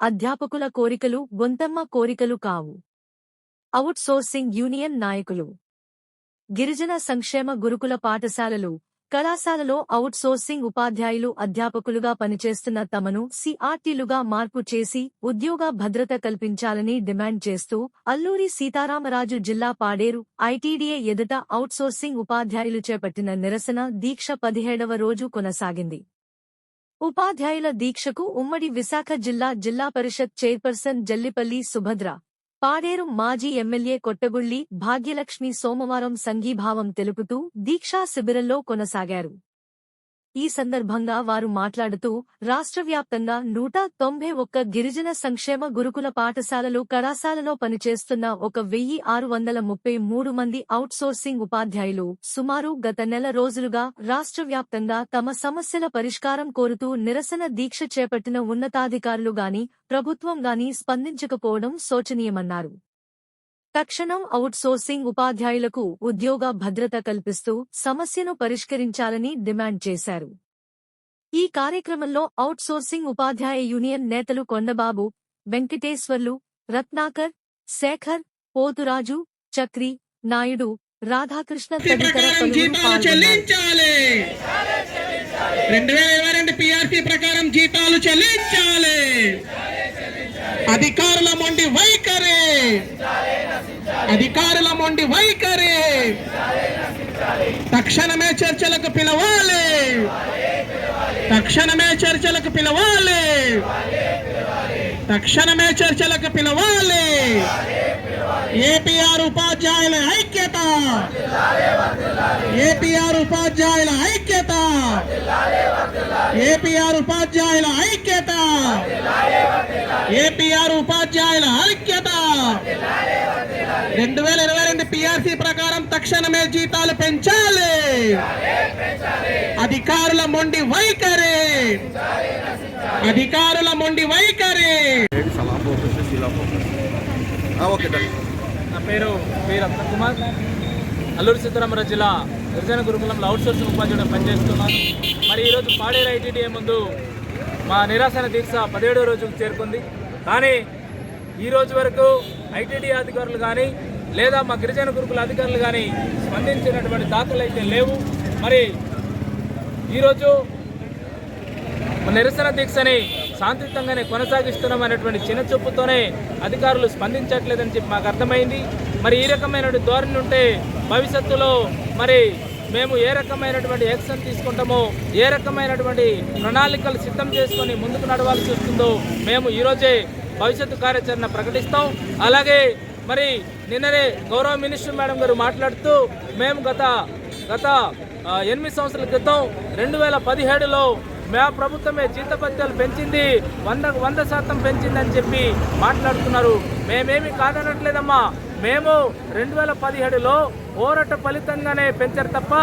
అధ్యాపకుల కోరికలు గొంతమ్మ కోరికలు కావు. అవుట్సోర్సింగ్ యూనియన్ నాయకులు. గిరిజన సంక్షేమ గురుకుల పాఠశాలలు. కళాశాలలో అవుట్సోర్సింగ్ ఉపాధ్యాయులు అధ్యాపకులుగా పనిచేస్తున్న తమను సిఆర్టీలుగా మార్పు చేసి ఉద్యోగ భద్రత కల్పించాలని డిమాండ్ చేస్తూ అల్లూరి సీతారామరాజు జిల్లా పాడేరు ఐటీడీఏ ఎదుట అవుట్సోర్సింగ్ ఉపాధ్యాయులు చేపట్టిన నిరసన దీక్ష పదిహేడవ రోజు కొనసాగింది. ఉపాధ్యాయుల దీక్షకు ఉమ్మడి విశాఖ జిల్లా జిల్లా పరిషత్ చైర్పర్సన్ జల్లిపల్లి సుభద్ర పాడేరు మాజీ ఎమ్మెల్యే కొట్టగుళ్ళి భాగ్యలక్ష్మి సోమవారం సంఘీభావం తెలుపుతూ దీక్షా శిబిరంలో కొనసాగారు. ఈ సందర్భంగా వారు మాట్లాడుతూ రాష్ట్ర వ్యాప్తంగా నూట తొంభై ఒక్క గిరిజన సంక్షేమ గురుకుల పాఠశాలలు కళాశాలలో పనిచేస్తున్న ఒక వెయ్యి ఆరు వందల ముప్పై మూడు మంది అవుట్సోర్సింగ్ ఉపాధ్యాయులు సుమారు గత నెల రోజులుగా రాష్ట్ర వ్యాప్తంగా తమ సమస్యల పరిష్కారం కోరుతూ నిరసన దీక్ష చేపట్టిన ఉన్నతాధికారులు గాని ప్రభుత్వం గాని స్పందించకపోవడం శోచనీయమన్నారు. తక్షణం అవుట్సోర్సింగ్ ఉపాధ్యాయులకు ఉద్యోగ భద్రత కల్పిస్తూ సమస్యను పరిష్కరించాలని డిమాండ్ చేశారు. ఈ కార్యక్రమంలో అవుట్సోర్సింగ్ ఉపాధ్యాయ యూనియన్ నేతలు కొండబాబు వెంకటేశ్వర్లు రత్నాకర్ శేఖర్ పోతురాజు చక్రి నాయుడు రాధాకృష్ణ పిఆర్సీ తదితర ప్రకారం పలువురు జీతాలు పాల్గొన్నారు. చెల్లించాలి. రెండు వేల ఇరవై రెండు పిఆర్సీ ప్రకారం జీతాలు చెల్లించాలి. అధికారుల మొండి వైఖరి అధికారుల మొండి వైఖరి. తక్షణమే చర్చలకు పిలవాలి. తక్షణమే చర్చలకు పిలవాలి. తక్షణమే చర్చలకు పిలవాలి. ఏపీఆర్ ఉపాధ్యాయుల ఐక్యత. ఏపీఆర్ ఉపాధ్యాయుల ఐక్యత. ఏపీఆర్ ఉపాధ్యాయుల ఐక్యత. ఏపీఆర్ ఉపాధ్యాయుల ఐక్యత. రెండు వేల ఇరవై రెండు పిఆర్సీ ప్రకారం తక్షణమే జీతాలు పెంచాలి. అధికారుల మొండి వైఖరి. అధికారుల మొండి వైఖరి. నా పేరు పి రత్నకుమార్ అల్లూరు సీతారామరాజు జిల్లా గిరిజన గురుకులంలో అవుట్ సోర్సింగ్ ఉపాధ్యాయుడు పనిచేస్తున్నాను. మరి ఈరోజు పాడేరు ఐటీడీఏ ముందు మా నిరాశన దీక్ష పదిహేడో రోజుకు చేరుకుంది. కానీ ఈ రోజు వరకు ఐటీడీ అధికారులు కానీ లేదా మా గిరిజన గురుకుల అధికారులు కానీ స్పందించినటువంటి దాఖలు అయితే లేవు. మరి ఈరోజు నిరసన దీక్షని శాంతియుతంగానే కొనసాగిస్తున్నాం అనేటువంటి చిన్న చూపుతోనే అధికారులు స్పందించట్లేదని చెప్పి మాకు అర్థమైంది. మరి ఈ రకమైనటువంటి ధోరణి ఉంటే భవిష్యత్తులో మరి మేము ఏ రకమైనటువంటి యాక్షన్ తీసుకుంటామో ఏ రకమైనటువంటి ప్రణాళికలు సిద్ధం చేసుకొని ముందుకు నడవాల్సి వస్తుందో మేము ఈరోజే భవిష్యత్తు కార్యాచరణ ప్రకటిస్తాం. అలాగే మరి నిన్ననే గౌరవ మినిస్టర్ మేడం గారు మాట్లాడుతూ మేము గత గత ఎనిమిది సంవత్సరాల క్రితం రెండు వేల పదిహేడులో మా ప్రభుత్వమే జీతపత్యాలు పెంచింది వంద వంద శాతం పెంచిందని చెప్పి మాట్లాడుతున్నారు. మేమేమి కాదనట్లేదమ్మా. మేము రెండు వేల పదిహేడులో పోరాట ఫలితంగానే పెంచారు తప్ప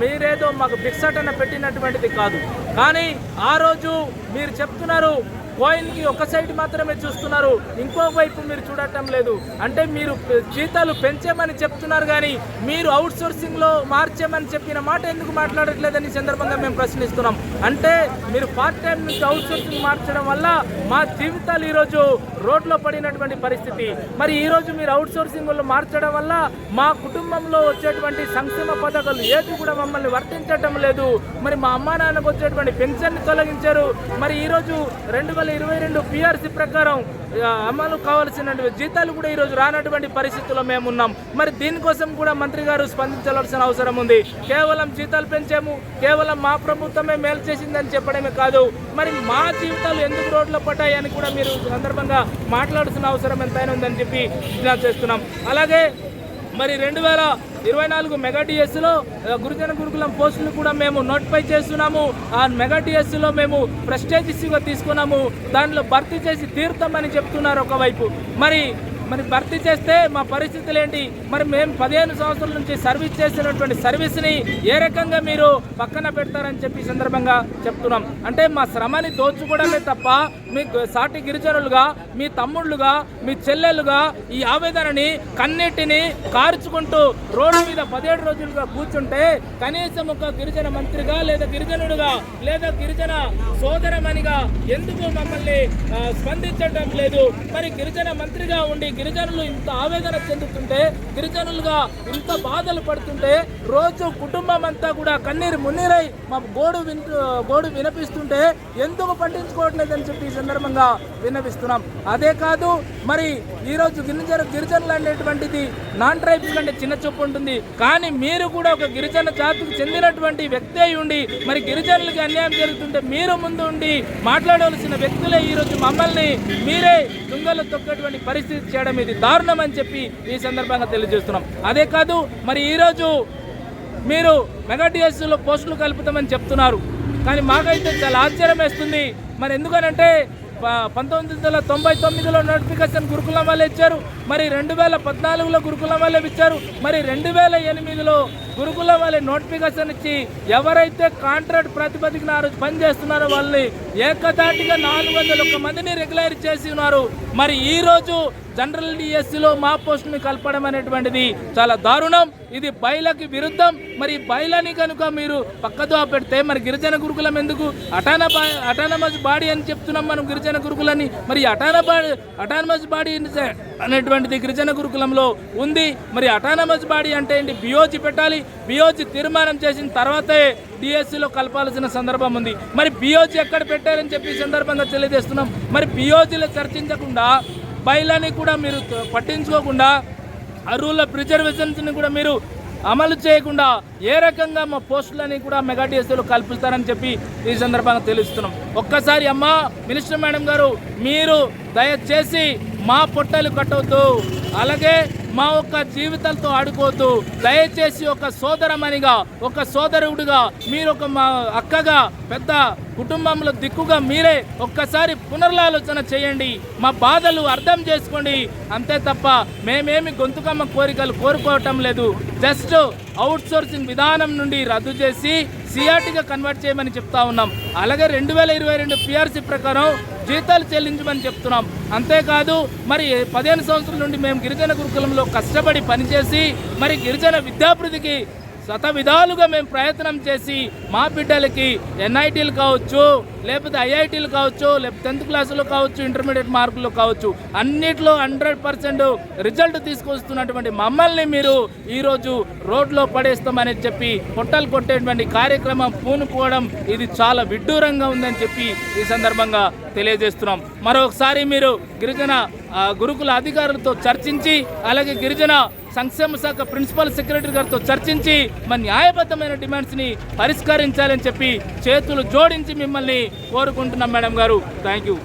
మీరేదో మాకు భిక్షాటన పెట్టినటువంటిది కాదు. కానీ ఆ రోజు మీరు చెప్తున్నారు కోయిన్కి ఒక సైడ్ మాత్రమే చూస్తున్నారు. ఇంకో వైపు మీరు చూడటం లేదు. అంటే మీరు జీతాలు పెంచామని చెప్తున్నారు కానీ మీరు అవుట్ సోర్సింగ్లో మార్చామని చెప్పిన మాట ఎందుకు మాట్లాడట్లేదని సందర్భంగా మేము ప్రశ్నిస్తున్నాం. అంటే మీరు పార్ట్ టైం నుంచి అవుట్ సోర్సింగ్ మార్చడం వల్ల మా జీవితాలు ఈరోజు రోడ్లో పడినటువంటి పరిస్థితి. మరి ఈరోజు మీరు అవుట్ సోర్సింగ్లో మార్చడం వల్ల మా కుటుంబంలో వచ్చేటువంటి సంక్షేమ పథకాలు ఏది కూడా మమ్మల్ని వర్తించటం లేదు. మరి మా అమ్మా నాన్నకు వచ్చేటువంటి పెన్షన్ తొలగించారు. మరి ఈరోజు రెండు వేల ఇరవై రెండు పిఆర్సీ ప్రకారం అమలు కావాల్సినటువంటి జీతాలు కూడా ఈరోజు రానటువంటి పరిస్థితుల్లో మేము ఉన్నాం. మరి దీనికోసం కూడా మంత్రి గారు స్పందించాల్సిన అవసరం ఉంది. కేవలం జీతాలు పెంచాము. కేవలం మా ప్రభుత్వమే మేలు చేసిందని చెప్పడమే కాదు. మరి మా జీవితాలు ఎందుకు రోడ్లో పడ్డాయి అని కూడా మీరు సందర్భంగా మాట్లాడాల్సిన అవసరం ఎంతైనా ఉందని చెప్పి విజ్ఞప్తి చేస్తున్నాం. అలాగే మరి రెండు వేల ఇరవై నాలుగు మెగా డిఎస్లో గురుజన గురుకులం పోస్టులు కూడా మేము నోటిఫై చేస్తున్నాము. ఆ మెగా డిఎస్లో మేము ప్రెస్టేజ్ ఇష్యూగా తీసుకున్నాము. దానిలో భర్తీ చేసి తీరుతామని చెప్తున్నారు ఒకవైపు. మరి మరి భర్తీ చేస్తే మా పరిస్థితులు ఏంటి మరి మేము పదిహేను సంవత్సరాల నుంచి సర్వీస్ చేసినటువంటి సర్వీస్ని ఏ రకంగా మీరు పక్కన పెడతారని చెప్పి సందర్భంగా చెప్తున్నాం. అంటే మా శ్రమని దోచుకోవడమే తప్ప మీ సాటి గిరిజనులుగా మీ తమ్ముళ్ళుగా మీ చెల్లెలుగా ఈ ఆవేదనని కన్నీటిని కార్చుకుంటూ రోడ్డు మీద పదిహేడు రోజులుగా కూర్చుంటే కనీసం ఒక గిరిజన మంత్రిగా లేదా గిరిజనుడుగా లేదా గిరిజన సోదరమనిగా ఎందుకు మమ్మల్ని స్పందించడం లేదు? మరి గిరిజన మంత్రిగా ఉండి గిరిజనులు ఇంత ఆవేదన చెందుతుంటే గిరిజనులుగా ఇంత బాధలు పడుతుంటే రోజు కుటుంబం అంతా కూడా కన్నీరు మున్నీరై మా గోడు విన్ గోడు వినిపిస్తుంటే ఎందుకు పట్టించుకోవట్లేదని చెప్పి ఈ సందర్భంగా విన్నవిస్తున్నాం. అదే కాదు మరి ఈరోజు గిరిజన గిరిజనులు అనేటువంటిది నాన్ ట్రైబ్స్ కంటే చిన్న చూపు ఉంటుంది. కానీ మీరు కూడా ఒక గిరిజన జాతికి చెందినటువంటి వ్యక్తి అయి ఉండి మరి గిరిజనులకి అన్యాయం జరుగుతుంటే మీరు ముందు ఉండి మాట్లాడవలసిన వ్యక్తులే ఈరోజు మమ్మల్ని మీరే దుంగలు తొక్కేటువంటి పరిస్థితి చేయడం ఇది దారుణం అని చెప్పి ఈ సందర్భంగా తెలియజేస్తున్నాం. అదే కాదు మరి ఈరోజు మీరు మెగా డిఎస్సీలో పోస్టులు కలుపుతామని చెప్తున్నారు. కానీ మాకైతే చాలా ఆశ్చర్యం వేస్తుంది. మరి ఎందుకనంటే ప- పంతొమ్మిది వందల తొంభై తొమ్మిదిలో నోటిఫికేషన్ గురుకులం వాళ్ళు ఇచ్చారు. మరి రెండు వేల పద్నాలుగులో గురుకులం వాళ్ళే ఇచ్చారు. మరి రెండు వేల ఎనిమిదిలో గురుకులం వాళ్ళే నోటిఫికేషన్ ఇచ్చి ఎవరైతే కాంట్రాక్ట్ ప్రాతిపదికన ఆ రోజు పనిచేస్తున్నారో వాళ్ళని ఏకదాటిగా నాలుగు వందల ఒక్క మందిని రెగ్యులర్ చేసి ఉన్నారు. మరి ఈరోజు జనరల్ డిఎస్సిలో మా పోస్టుని కలపడం అనేటువంటిది చాలా దారుణం. ఇది బయలకి విరుద్ధం. మరి బయలని కనుక మీరు పక్కదో పెడితే మరి గిరిజన గురుకులం ఎందుకు? అటాన అటానమస్ బాడీ అని చెప్తున్నాం మనం గిరిజన గురుకులని మరి అటాన బాడీ అటానమస్ బాడీ అనేటువంటిది గిరిజన గురుకులంలో ఉంది. మరి అటానమస్ బాడీ అంటే ఏంటి? బియోజి పెట్టాలి. బియోజి తీర్మానం చేసిన తర్వాతే డిఎస్సిలో కలపాల్సిన సందర్భం ఉంది. మరి బియోజి ఎక్కడ పెట్టారని చెప్పి సందర్భంగా తెలియజేస్తున్నాం. మరి బియోజీలో చర్చించకుండా బయలని కూడా మీరు పట్టించుకోకుండా అరువుల ప్రిజర్వేషన్స్ని కూడా మీరు అమలు చేయకుండా ఏ రకంగా మా పోస్టులని కూడా మెగా డిఎస్సీలో కల్పిస్తారని చెప్పి ఈ సందర్భంగా తెలుస్తున్నాం. ఒక్కసారి అమ్మా మినిస్టర్ మేడం గారు మీరు దయచేసి మా పొట్టలు కట్టవద్దు అలాగే మా ఒక్క జీవితాలతో ఆడుకోవద్దు. దయచేసి ఒక సోదరమనిగా ఒక సోదరుడిగా మీరు ఒక మా అక్కగా పెద్ద కుటుంబంలో దిక్కుగా మీరే ఒక్కసారి పునర్లాలోచన చేయండి. మా బాధలు అర్థం చేసుకోండి. అంతే తప్ప మేమేమి గొంతుకమ్మ కోరికలు కోరుకోవటం లేదు. జస్ట్ అవుట్ సోర్సింగ్ విధానం నుండి రద్దు చేసి సిఆర్టీగా కన్వర్ట్ చేయమని చెప్తా ఉన్నాం. అలాగే రెండు వేల ఇరవై రెండు పిఆర్సీ ప్రకారం జీతాలు చెల్లించమని చెప్తున్నాం. అంతేకాదు మరి పదిహేను సంవత్సరాల నుండి మేము గిరిజన గురుకులంలో కష్టపడి పనిచేసి మరి గిరిజన విద్యాభివృద్ధికి శత విధాలుగా మేము ప్రయత్నం చేసి మా బిడ్డలకి ఎన్ఐటీలు కావచ్చు లేకపోతే ఐఐటీలు కావచ్చు లేకపోతే టెన్త్ క్లాసులో కావచ్చు ఇంటర్మీడియట్ మార్కులు కావచ్చు అన్నిట్లో హండ్రెడ్ పర్సెంట్ రిజల్ట్ తీసుకొస్తున్నటువంటి మమ్మల్ని మీరు ఈరోజు రోడ్లో పడేస్తామని చెప్పి పొట్టలు కొట్టేటువంటి కార్యక్రమం పూనుకోవడం ఇది చాలా విడ్డూరంగా ఉందని చెప్పి ఈ సందర్భంగా తెలియజేస్తున్నాం. మరొకసారి మీరు గిరిజన గురుకుల అధికారులతో చర్చించి అలాగే గిరిజన సంక్షేమ శాఖ ప్రిన్సిపల్ సెక్రటరీ గారితో చర్చించి మన న్యాయబద్ధమైన డిమాండ్స్ని పరిష్కరించాలని చెప్పి చేతులు జోడించి మిమ్మల్ని కోరుకుంటున్నాం మేడం గారు. Thank you